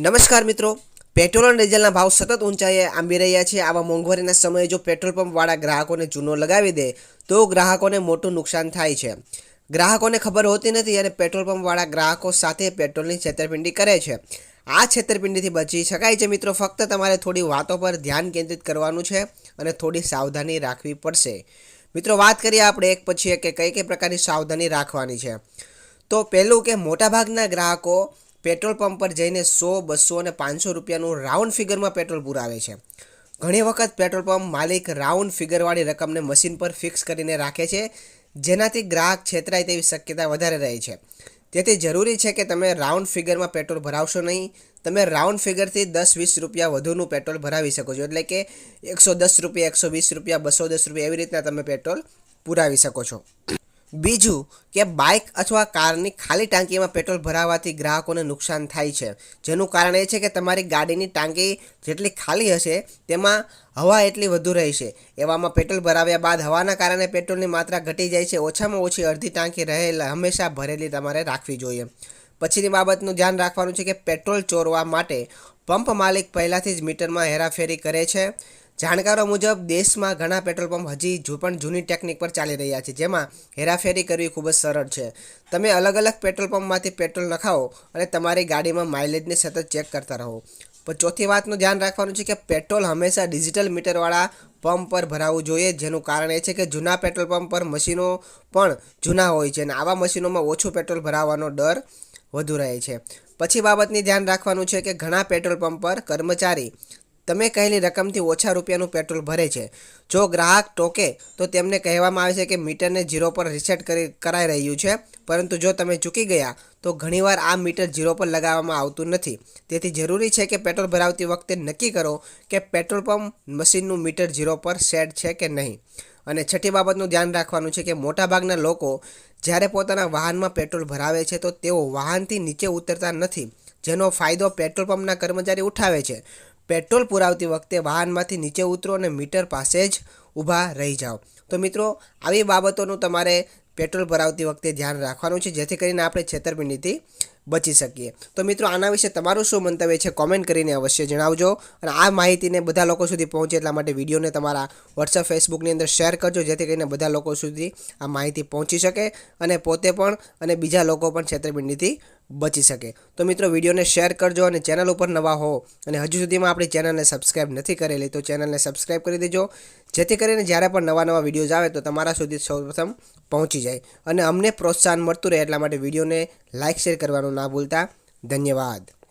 નમસ્કાર મિત્રો. પેટ્રોલ અને ડીઝલના ભાવ સતત ઊંચાઈએ આંબી રહ્યા છે. આવા મોંઘવારીના સમયે જો પેટ્રોલ પંપવાળા ગ્રાહકોને ચૂનો લગાવી દે, તો ગ્રાહકોને મોટું નુકસાન થાય છે. ગ્રાહકોને ખબર હોતી નથી અને પેટ્રોલ પંપવાળા ગ્રાહકો સાથે પેટ્રોલની છેતરપિંડી કરે છે. આ છેતરપિંડીથી બચી શકાય છે મિત્રો. ફક્ત તમારે થોડી વાતો પર ધ્યાન કેન્દ્રિત કરવાનું છે અને થોડી સાવધાની રાખવી પડશે. મિત્રો, વાત કરીએ આપણે એક પછી એક કે કઈ કઈ પ્રકારની સાવધાની રાખવાની છે. તો પહેલું કે મોટાભાગના ગ્રાહકો પેટ્રોલ પંપ પર જઈને સો, બસો અને પાંચસો રૂપિયાનું રાઉન્ડ ફિગરમાં પેટ્રોલ પુરાવે છે. ઘણી વખત પેટ્રોલ પંપ માલિક રાઉન્ડ ફિગરવાળી રકમને મશીન પર ફિક્સ કરીને રાખે છે, જેનાથી ગ્રાહક છેતરાય તેવી શક્યતા વધારે રહે છે. તેથી જરૂરી છે કે તમે રાઉન્ડ ફિગરમાં પેટ્રોલ ભરાવશો નહીં. તમે રાઉન્ડ ફિગરથી દસ, વીસ રૂપિયા વધુનું પેટ્રોલ ભરાવી શકો છો. એટલે કે એકસો દસ રૂપિયા, એકસો વીસ રૂપિયા, બસો દસ રૂપિયા એવી રીતના તમે પેટ્રોલ પુરાવી શકો છો. બીજું કે બાઇક અથવા કારની ખાલી ટાંકીમાં પેટ્રોલ ભરાવવાથી ગ્રાહકોને નુકસાન થાય છે. જેનું કારણ એ છે કે તમારી ગાડીની ટાંકી જેટલી ખાલી હશે, તેમાં હવા એટલી વધુ રહેશે. એવામાં પેટ્રોલ ભરાવ્યા બાદ હવાના કારણે પેટ્રોલની માત્રા ઘટી જાય છે. ઓછામાં ઓછી અડધી ટાંકી રહેલા, હંમેશા ભરેલી તમારે રાખવી જોઈએ. પછીની બાબતનું ધ્યાન રાખવાનું છે કે પેટ્રોલ ચોરવા માટે પંપ માલિક પહેલાંથી જ મીટરમાં હેરાફેરી કરે છે. જાણકારો મુજબ, દેશમાં ઘણા પેટ્રોલ પંપ હજી જો, પણ જૂની ટેકનિક પર ચાલી રહ્યા છે, જેમાં હેરાફેરી કરવી ખૂબ જ સરળ છે. તમે અલગ અલગ પેટ્રોલ પંપમાંથી પેટ્રોલ નખાવો અને તમારી ગાડીમાં માઇલેજને સતત ચેક કરતા રહો. પણ ચોથી વાતનું ધ્યાન રાખવાનું છે કે પેટ્રોલ હંમેશા ડિજિટલ મીટરવાળા પંપ પર ભરાવવું જોઈએ, જેનું કારણ એ છે કે જૂના પેટ્રોલ પંપ પર મશીનો પણ જૂના હોય છે અને આવા મશીનોમાં ઓછું પેટ્રોલ ભરાવવાનો ડર વધુ રહે છે. પછી બાબતની ધ્યાન રાખવાનું છે કે ઘણા પેટ્રોલ પંપ પર કર્મચારી તમે કહેલી રકમથી ઓછા રૂપિયાનું પેટ્રોલ ભરે છે. જો ગ્રાહક ટોકે, તો તેમને કહેવામાં આવે છે કે મીટરને ઝીરો પર રિસેટ કરી, કરાઈ રહ્યું છે. પરંતુ જો તમે ચૂકી ગયા, તો ઘણીવાર આ મીટર ઝીરો પર લગાવવામાં આવતું નથી. તેથી જરૂરી છે કે પેટ્રોલ ભરાવતી વખતે નક્કી કરો કે પેટ્રોલ પંપ મશીનનું મીટર ઝીરો પર સેટ છે કે નહીં. અને છઠ્ઠી બાબતનું ધ્યાન રાખવાનું છે કે મોટાભાગના લોકો જ્યારે પોતાના વાહનમાં પેટ્રોલ ભરાવે છે, તો તેઓ વાહનથી નીચે ઉતરતા નથી, જેનો ફાયદો પેટ્રોલ પંપના કર્મચારી ઉઠાવે છે. પેટ્રોલ પુરાવતી વખતે વાહનમાંથી નીચે ઉતરો અને મીટર પાસે જ ઊભા રહી જાઓ. તો મિત્રો, આવી બાબતોનું તમારે પેટ્રોલ ભરાવતી વખતે ધ્યાન રાખવાનું છે. જેથી કરીને આપણે છેતરપિંડીથી બચી શકીએ. તો મિત્રો, આના વિશે તમારું શું મંતવ્ય છે કોમેન્ટ કરીને અવશ્ય જણાવજો અને આ માહિતીને બધા લોકો સુધી પહોંચે એટલા માટે વિડીયોને તમારા વોટ્સઅપ ફેસબુકની અંદર શેર કરજો, જેથી કરીને બધા લોકો સુધી આ માહિતી પહોંચી શકે અને પોતે પણ અને બીજા લોકો પણ છેતરપિંડીથી બચી શકે. તો મિત્રો, વિડીયોને શેર કરજો અને ચેનલ ઉપર નવા હો અને હજુ સુધીમાં આપણી ચેનલને સબસ્ક્રાઈબ નથી કરેલી, તો ચેનલને સબસ્ક્રાઈબ કરી દેજો. જેથી કરીને જ્યારે પણ નવા નવા વિડીયોઝ આવે તો તમારા સુધી સૌપ્રથમ પહોંચી જાય અને અમને પ્રોત્સાહન મળતું રહે એટલા માટે વિડીયોને લાઇક શેર કરવાનું ના ભૂલતા ધન્યવાદ.